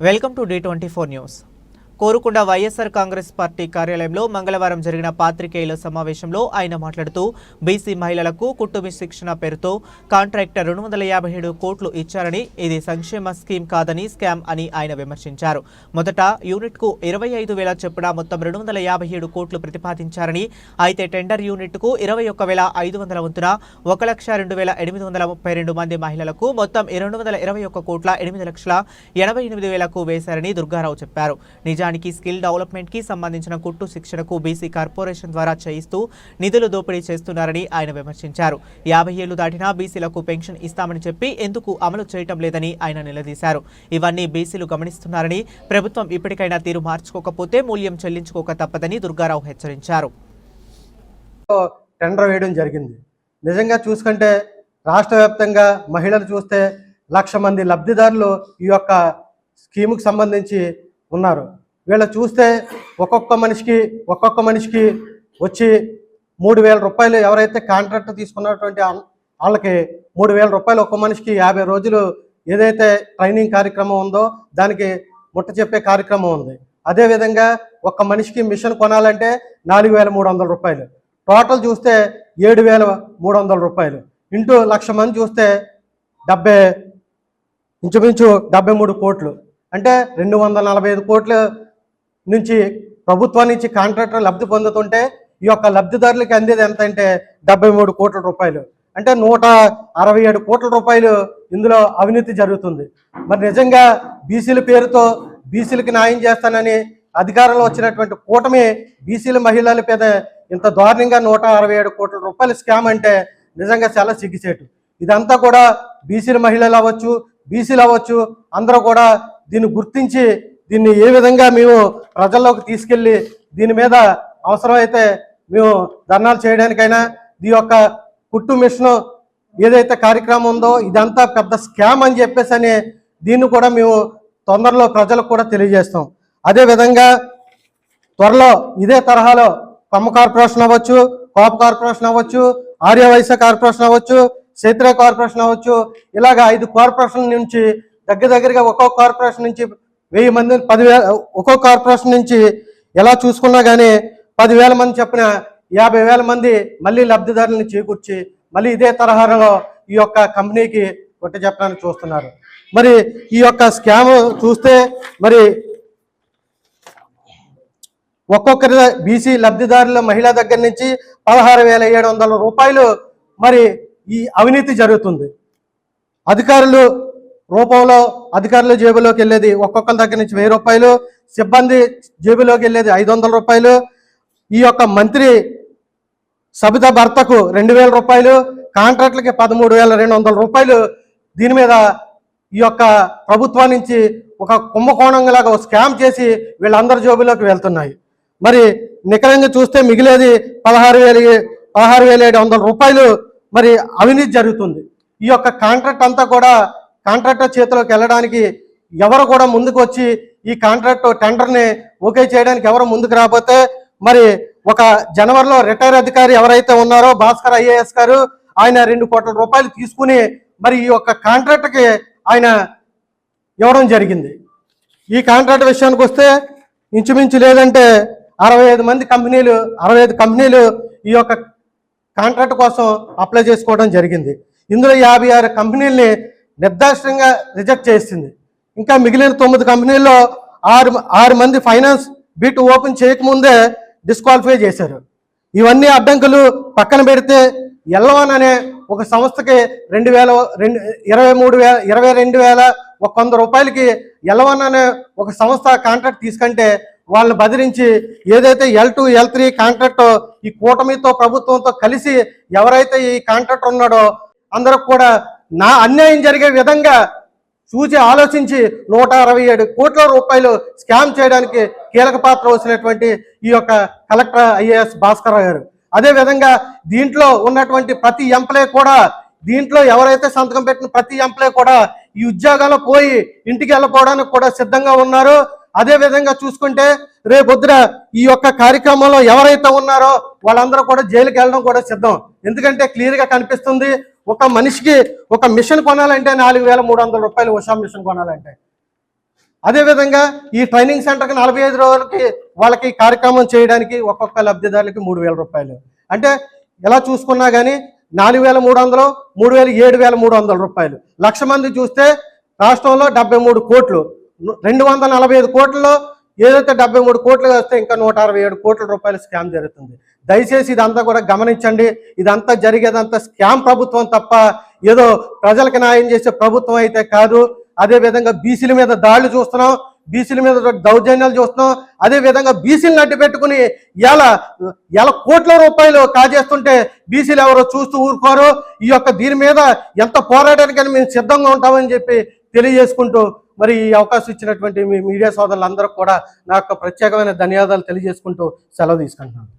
Welcome to Day 24 News. Korukonda YSR Congress party కార్యాలయంలో మంగళవారం జరిగిన పాత్రికేయుల సమావేశంలో ఆయన మాట్లాడుతూ బీసీ మహిళలకు కుటుంబ శిక్షణ పేరుతో కాంట్రాక్టర్ రెండు వందల యాభై ఏడు కోట్లు ఇచ్చారని ఇది సంక్షేమ స్కీమ్ కాదని స్కామ్ అని ఆయన విమర్శించారు. మొదట యూనిట్కు ఇరవై ఐదు వేల చొప్పున మొత్తం రెండు వందల యాభై ఏడు కోట్లు ప్రతిపాదించారని అయితే టెండర్ యూనిట్కు ఇరవై ఒక్క వేల ఐదు వందల వంతున ఒక లక్ష రెండు వేల ఎనిమిది వందల ముప్పై రెండు మంది మహిళలకు మొత్తం రెండు వందల ఇరవై ఒక్క కోట్ల ఎనిమిది లక్షల ఎనభై ఎనిమిది వేలకు వేశారని దుర్గారావు చెప్పారు. నిజానికి స్కిల్ డెవలప్మెంట్కి సంబంధించిన కుట్టు శిక్షణకు బీసీ కార్పొరేషన్ ద్వారా చేయిస్తూ నిధులు దోపిడీ చేస్తున్నారని ఆయన విమర్శించారు. యాభై ఏళ్ళు దాటినా బీసీలకు పెన్షన్ ఇస్తామని చెప్పి ఎందుకు అమలు చేయటం లేదని ఆయన నిలదీశారు. ఇవన్నీ బీసీలు గమనిస్తున్నారని ప్రభుత్వం ఇప్పటికైనా తీరు మార్చుకోకపోతే మూల్యం చెల్లించుకోక తప్పదని దుర్గారావు హెచ్చరించారు. టెండర్ వేయడం జరిగింది. నిజంగా చూసుకుంటే రాష్ట్ర వ్యాప్తంగా మహిళలు చూస్తే లక్ష మంది లబ్ధిదారులు ఈ యొక్క స్కీముకు సంబంధించి ఉన్నారు. వీళ్ళు చూస్తే ఒక్కొక్క మనిషికి ఒక్కొక్క మనిషికి వచ్చి మూడు వేల రూపాయలు ఎవరైతే కాంట్రాక్ట్ తీసుకున్నటువంటి వాళ్ళకి మూడు వేల రూపాయలు ఒక్క మనిషికి యాభై రోజులు ఏదైతే ట్రైనింగ్ కార్యక్రమం ఉందో దానికి ముట్ట చెప్పే కార్యక్రమం ఉంది. అదేవిధంగా ఒక్క మనిషికి మిషన్ కొనాలంటే నాలుగు వేల మూడు వందల రూపాయలు. టోటల్ చూస్తే ఏడు వేల మూడు వందల రూపాయలు. ఇంటూ లక్ష మంది చూస్తే డెబ్బై ఇంచుమించు డెబ్బై మూడు కోట్లు. అంటే రెండు వందల నలభై ఐదు కోట్లు నుంచి ప్రభుత్వం నుంచి కాంట్రాక్టర్ లబ్ధి పొందుతుంటే ఈ యొక్క లబ్ధిదారులకి అందేది ఎంత అంటే డెబ్బై మూడు కోట్ల రూపాయలు. అంటే నూట అరవై ఏడు కోట్ల రూపాయలు ఇందులో అవినీతి జరుగుతుంది. మరి నిజంగా బీసీల పేరుతో బీసీలకి న్యాయం చేస్తానని అధికారంలో వచ్చినటువంటి కూటమి బీసీల మహిళల మీద ఇంత దారుణంగా నూట అరవై ఏడు కోట్ల రూపాయల స్కామ్ అంటే నిజంగా చాలా సిగ్గుచేటు. ఇదంతా కూడా బీసీల మహిళలు అవ్వచ్చు బీసీలు అవ్వచ్చు అందరూ కూడా దీన్ని గుర్తించి దీన్ని ఏ విధంగా మేము ప్రజల్లోకి తీసుకెళ్ళి దీని మీద అవసరమైతే మేము ధర్నాలు చేయడానికైనా ఈ యొక్క కుట్టు మిషన్ ఏదైతే కార్యక్రమం ఉందో ఇదంతా పెద్ద స్కామ్ అని చెప్పేసి అని దీన్ని కూడా మేము తొందరలో ప్రజలకు కూడా తెలియజేస్తాం. అదేవిధంగా త్వరలో ఇదే తరహాలో కమ్మ కార్పొరేషన్ అవ్వచ్చు కాప్ కార్పొరేషన్ అవ్వచ్చు ఆర్యవైశ్య కార్పొరేషన్ అవ్వచ్చు క్షేత్రీయ కార్పొరేషన్ అవ్వచ్చు ఇలాగ ఐదు కార్పొరేషన్ నుంచి దగ్గర దగ్గరగా ఒక్కొక్క కార్పొరేషన్ నుంచి వెయ్యి మంది పదివేల ఒక్కో కార్పొరేషన్ నుంచి ఎలా చూసుకున్నా కానీ పదివేల మంది చెప్పిన యాభై వేల మంది మళ్ళీ లబ్ధిదారులను చేకూర్చి మళ్ళీ ఇదే తరహాలో ఈ యొక్క కంపెనీకి కొట్ట చెప్పడానికి చూస్తున్నారు. మరి ఈ యొక్క స్కామ్ చూస్తే మరి ఒక్కొక్కరి బీసీ లబ్ధిదారుల మహిళ దగ్గర నుంచి పదహారు వేల ఏడు వందల రూపాయలు మరి ఈ అవినీతి జరుగుతుంది. అధికారులు రూపంలో అధికారుల జేబులోకి వెళ్ళేది ఒక్కొక్కరి దగ్గర నుంచి వెయ్యి రూపాయలు సిబ్బంది జేబులోకి వెళ్ళేది ఐదు వందల రూపాయలు. ఈ యొక్క మంత్రి సబిత భర్తకు రెండు వేల రూపాయలు కాంట్రాక్టులకి పదమూడు వేల రెండు వందల రూపాయలు. దీని మీద ఈ యొక్క ప్రభుత్వం నుంచి ఒక కుంభకోణంలాగా స్కామ్ చేసి వీళ్ళందరి జోబులోకి వెళ్తున్నాయి. మరి నికరంగా చూస్తే మిగిలేది పదహారు వేల పదహారు వేల ఏడు వందల రూపాయలు. మరి అవినీతి జరుగుతుంది. ఈ యొక్క కాంట్రాక్ట్ అంతా కూడా కాంట్రాక్టర్ చేతిలోకి వెళ్ళడానికి ఎవరు కూడా ముందుకు వచ్చి ఈ కాంట్రాక్ట్ టెండర్ని ఓకే చేయడానికి ఎవరు ముందుకు రాకపోతే మరి ఒక జనవరిలో రిటైర్ అధికారి ఎవరైతే ఉన్నారో భాస్కర్ ఐఏఎస్ గారు ఆయన రెండు కోట్ల రూపాయలు తీసుకుని మరి ఈ యొక్క కాంట్రాక్ట్కి ఆయన ఇవ్వడం జరిగింది. ఈ కాంట్రాక్ట్ విషయానికి వస్తే ఇంచుమించు లేదంటే అరవై ఐదు మంది కంపెనీలు అరవై ఐదు కంపెనీలు ఈ యొక్క కాంట్రాక్ట్ కోసం అప్లై చేసుకోవడం జరిగింది. ఇందులో యాభై ఆరు కంపెనీల్ని నిర్దాక్షిణ్యంగా రిజెక్ట్ చేసింది. ఇంకా మిగిలిన తొమ్మిది కంపెనీల్లో ఆరు ఆరు మంది ఫైనాన్స్ బీటు ఓపెన్ చేయకముందే డిస్క్వాలిఫై చేశారు. ఇవన్నీ అడ్డంకులు పక్కన పెడితే ఎల్లవన్ అనే ఒక సంస్థకి రెండు వేల రెండు ఇరవై మూడు వేల ఇరవై రెండు వేల ఒక వంద రూపాయలకి ఎల్లవన్ అనే ఒక సంస్థ కాంట్రాక్ట్ తీసుకుంటే వాళ్ళని బదిరించి ఏదైతే L two L three contract ఈ కూటమితో ప్రభుత్వంతో కలిసి ఎవరైతే ఈ కాంట్రాక్టర్ ఉన్నాడో అందరూ కూడా నా అన్యాయం జరిగే విధంగా చూసి ఆలోచించి నూట అరవై ఏడు కోట్ల రూపాయలు స్కామ్ చేయడానికి కీలక పాత్ర వచ్చినటువంటి ఈ యొక్క కలెక్టర్ ఐఏఎస్ భాస్కర్ గారు. అదే విధంగా దీంట్లో ఉన్నటువంటి ప్రతి ఎంప్లాయ్ కూడా దీంట్లో ఎవరైతే సంతకం పెట్టిన ప్రతి ఎంప్లాయ్ కూడా ఈ ఉద్యోగాల్లో పోయి ఇంటికి వెళ్ళిపోవడానికి కూడా సిద్ధంగా ఉన్నారు. అదేవిధంగా చూసుకుంటే రేపొద్దున ఈ యొక్క కార్యక్రమంలో ఎవరైతే ఉన్నారో వాళ్ళందరూ కూడా జైలుకి వెళ్ళడం కూడా సిద్ధం. ఎందుకంటే క్లియర్గా కనిపిస్తుంది ఒక మనిషికి ఒక మిషన్ కొనాలంటే నాలుగు వేల మూడు వందల రూపాయలు ఉషా మిషన్ కొనాలంటే. అదేవిధంగా ఈ ట్రైనింగ్ సెంటర్కి నలభై ఐదు రోజులకి వాళ్ళకి కార్యక్రమం చేయడానికి ఒక్కొక్క లబ్ధిదారులకి మూడు వేల రూపాయలు. అంటే ఎలా చూసుకున్నా కానీ నాలుగు వేల మూడు వందలు మూడు వేల ఏడు వేల మూడు వందల రూపాయలు. లక్ష మంది చూస్తే రాష్ట్రంలో డెబ్బై మూడు కోట్లు. రెండు వందల నలభై ఐదు కోట్లలో ఏదైతే డెబ్బై మూడు కోట్లు వస్తే ఇంకా నూట అరవై ఏడు కోట్ల రూపాయల స్కామ్ జరుగుతుంది. దయచేసి ఇదంతా కూడా గమనించండి. ఇదంతా జరిగేదంతా స్కామ్ ప్రభుత్వం తప్ప ఏదో ప్రజలకు న్యాయం చేసే ప్రభుత్వం అయితే కాదు. అదే విధంగా బీసీల మీద దాడులు చూస్తున్నాం. బీసీల మీద దౌర్జన్యాలు చూస్తున్నాం. అదే విధంగా బీసీలను అడ్డు పెట్టుకుని ఎలా ఎలా కోట్ల రూపాయలు కాజేస్తుంటే బీసీలు ఎవరో చూస్తూ ఊరుకోరు. ఈ యొక్క దీని మీద ఎంత పోరాటానికైనా మేము సిద్ధంగా ఉంటామని చెప్పి తెలియజేసుకుంటూ మరి ఈ అవకాశం ఇచ్చినటువంటి మీ మీడియా సోదరులందరూ కూడా నా యొక్క ప్రత్యేకమైన ధన్యవాదాలు తెలియజేసుకుంటూ సెలవు తీసుకుంటున్నాను.